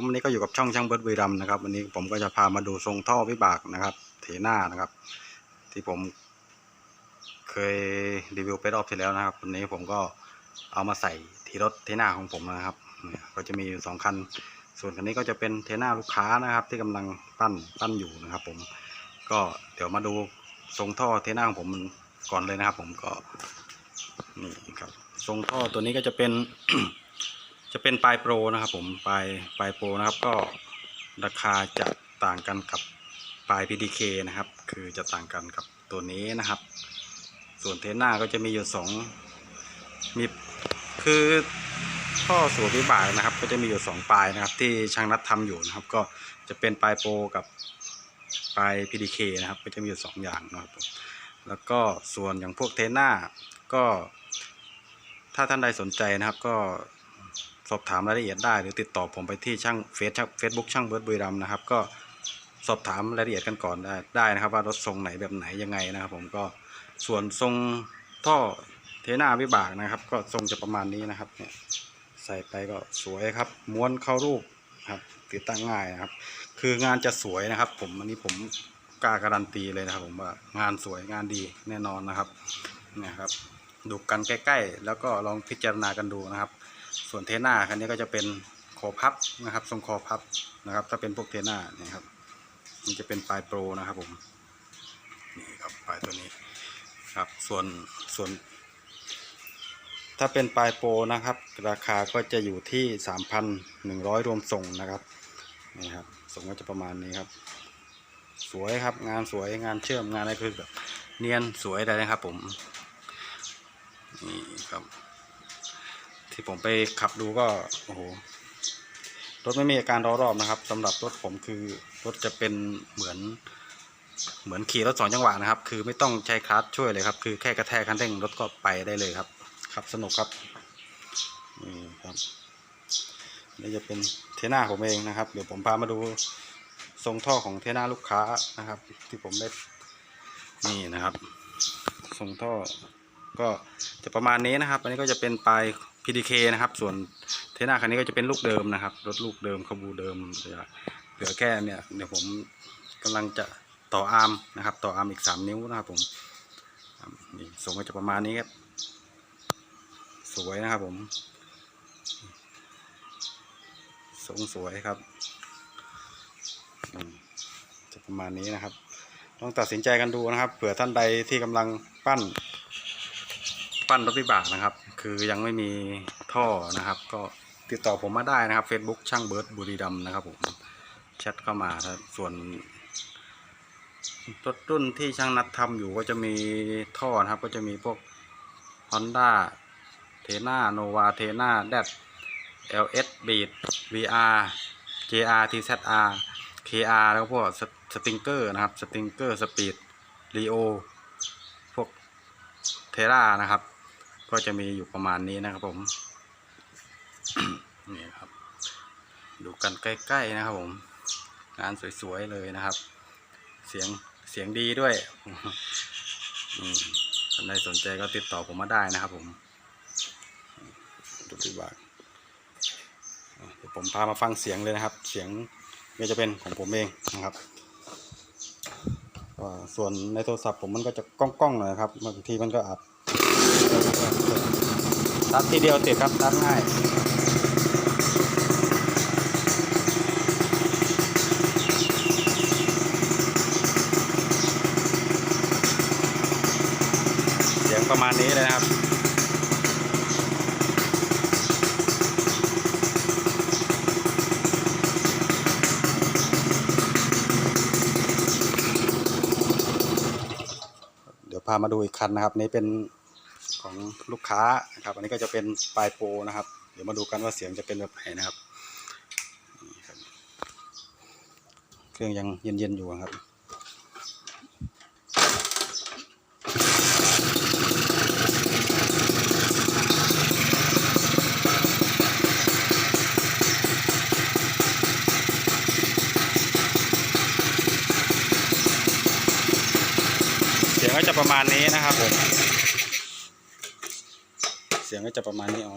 ผมวันนี้ก็อยู่กับช่องช่างเบิร์ดบุรีรัมนะครับวันนี้ผมก็จะพามาดูทรงท่อวิบากนะครับ เทหน่านะครับ ที่ผมเคยรีวิวไปรอบที่แล้วนะครับวันนี้ผมก็เอามาใส่ที่รถเทหน่าของผมนะครับก็จะมีอยู่สองคัน ส่วนคันนี้ก็จะเป็นเทหน่าลูกค้านะครับ ที่กำลังปั้นปั้นอยู่นะครับ ผมก็เดี๋ยวมาดูทรงท่อเทหน่าของผมก่อนเลยนะครับ ผมก็นี่ครับทรงท่อตัวนี้ก็จะเป็น จะเป็นปลายโปรนะครับ ผมปลายปลายโปรนะครับ ก็ราคาจะต่างกันกับปลาย PDK นะครับ คือจะต่างกันกับตัวนี้นะครับ ส่วนเทน่าก็จะมีอยู่สองมีคือท่อสูบวิบากนะครับ ก็จะมีอยู่สองปลายนะครับ ที่ช่างนัดทำอยู่นะครับ ก็จะเป็นปลายโปรกับปลาย PDK นะครับ ก็จะมีอยู่สองอย่างนะครับแล้วก็ส่วนอย่างพวกเทน่าก็ถ้าท่านใดสนใจนะครับก็ สอบถามรายละเอียดได้ หรือติดต่อผมไปที่ช่างเฟซเฟซบุ๊กช่างเบิร์ดบุรีรัมนะครับ ก็สอบถามรายละเอียดกันก่อนได้ได้นะครับ ว่ารถทรงไหนแบบไหนยังไงนะครับ ผมก็ส่วนทรงท่อเทน่าวิบากนะครับ ก็ทรงจะประมาณนี้นะครับเนี่ยใส่ไปก็สวยครับ ม้วนเข้ารูปครับติดตั้งง่ายนะครับ คืองานจะสวยนะครับ ผมอันนี้ผมกล้าการันตีเลยนะครับ ผมว่างานสวยงานดีแน่นอนนะครับเนี่ยครับดูกันใกล้ ๆ แล้วก็ลองพิจารณากันดูนะครับ ส่วนเทน่าคันนี้ก็จะเป็นคอพับนะครับ ทรงคอพับนะครับ ถ้าเป็นพวกเทน่าเนี่ยครับมันจะเป็นปลายโปรนะครับผมนี่ครับปลายตัวนี้ครับส่วนส่วน ถ้าเป็นปลายโปรนะครับ ราคาก็จะอยู่ที่ 3,100 รวมส่งนะครับนี่ครับส่งก็จะประมาณนี้ครับ สวยครับงานสวยงานเชื่อมงานอะไรคือแบบเนียนสวยเลยนะครับผมนี่ครับ ที่ผมไปขับดูก็โอ้โหรถไม่มีอาการร้อรอบนะครับสำหรับรถผมคือรถจะเป็นเหมือน เหมือนขี่รถสองจังหวะนะครับ คือไม่ต้องใช้คลัตช์ช่วยเลยครับ คือแค่กระแทกคันเร่งรถก็ไปได้เลยครับขับสนุกครับนี่ครับนี่จะเป็นเทน่าผมเองนะครับ เดี๋ยวผมพามาดูทรงท่อของเทน่าลูกค้านะครับ ที่ผมได้นี่นะครับทรงท่อก็จะประมาณนี้นะครับ อันนี้ก็จะเป็นปลาย PDK นะครับ ส่วนเทน่าคันนี้ก็จะเป็นลูกเดิมนะครับ รถลูกเดิมขบูเดิมเหลือเหลือแค่เนี่ยเดี๋ยวผมกำลังจะต่ออาร์มนะครับ ต่ออาร์มอีก 3 นิ้วนะครับผมนี่ทรงก็จะประมาณนี้ครับ สวยนะครับผมทรงสวยครับจะประมาณนี้นะครับต้องตัดสินใจกันดูนะครับ เผื่อท่านใดที่กำลังปั้น ปั้นรถวิบากนะครับ คือยังไม่มีท่อนะครับ ก็ติดต่อผมมาได้นะครับ Facebook ช่างเบิร์ดบุรีรัมนะครับผมแชทเข้ามาครับส่วนรถรุ่นที่ช่างนัดทำอยู่ก็จะมีท่อนะครับ ก็จะมีพวก Honda เทน่าโนวาเทน่าแดด LS Beat VR JR TZR KR แล้วก็พวกสติงเกอร์นะครับ สติงเกอร์สปีด Rio พวกเทรานะครับ ก็จะมีอยู่ประมาณนี้นะครับผมนี่ครับ ดูกันใกล้ๆนะครับผม งานสวยๆเลยนะครับ เสียงเสียงดีด้วยท่านใดสนใจก็ติดต่อผมมาได้นะครับผมดูดีบากเดี๋ยวผมพามาฟังเสียงเลยนะครับ เสียงก็จะเป็นของผมเองนะครับส่วนในโทรศัพท์ผมมันก็จะก้องๆหน่อยครับบางทีมันก็อัด ตัดทีเดียวติดครับตัดง่ายเสียงประมาณนี้เลยนะครับเดี๋ยวพามาดูอีกคันนะครับ นี่เป็น ของลูกค้านะครับ อันนี้ก็จะเป็นปลายโปรนะครับ เดี๋ยวมาดูกันว่าเสียงจะเป็นแบบไหนนะครับนี่ครับเครื่องยังเย็นๆอยู่ครับเสียงก็จะประมาณนี้นะครับผม เสียงก็จะประมาณนี้อ๋อ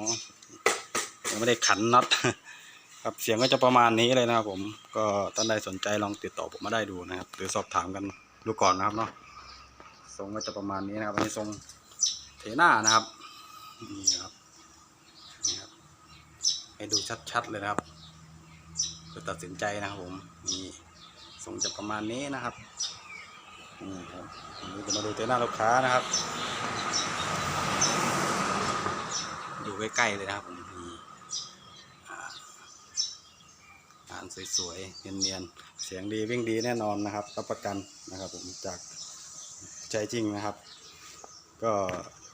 ยังไม่ได้ขันน็อตครับเสียงก็จะประมาณนี้เลยนะครับผมก็ท่านใดสนใจลองติดต่อผมมาได้ดูนะครับ หรือสอบถามกันดูก่อนนะครับเนาะทรงก็จะประมาณนี้นะครับอันนี้ทรงเทน่านะครับนี่ครับนี่ครับ ให้ดูชัดๆเลยนะครับเพื่อตัดสินใจนะครับผมนี่ทรงจะประมาณนี้นะครับนี่ครับนี่จะมาดูเทน่าลูกค้านะครับ ดูใกล้ๆเลยนะครับผมนี่อ่างานสวยๆ เนียนๆ เสียงดีวิ่งดีแน่นอนนะครับรับประกันนะครับผมจากใจจริงนะครับ ก็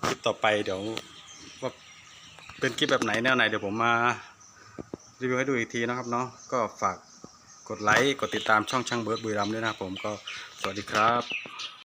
คลิปต่อไปเดี๋ยวว่าเป็นคลิปแบบไหนแนวไหนเดี๋ยวผมมารีวิวให้ดูอีกทีนะครับเนาะก็ฝากกดไลค์ กดติดตามช่องช่างเบิร์ดบุรีรัมย์ด้วยนะครับผมก็สวัสดีครับ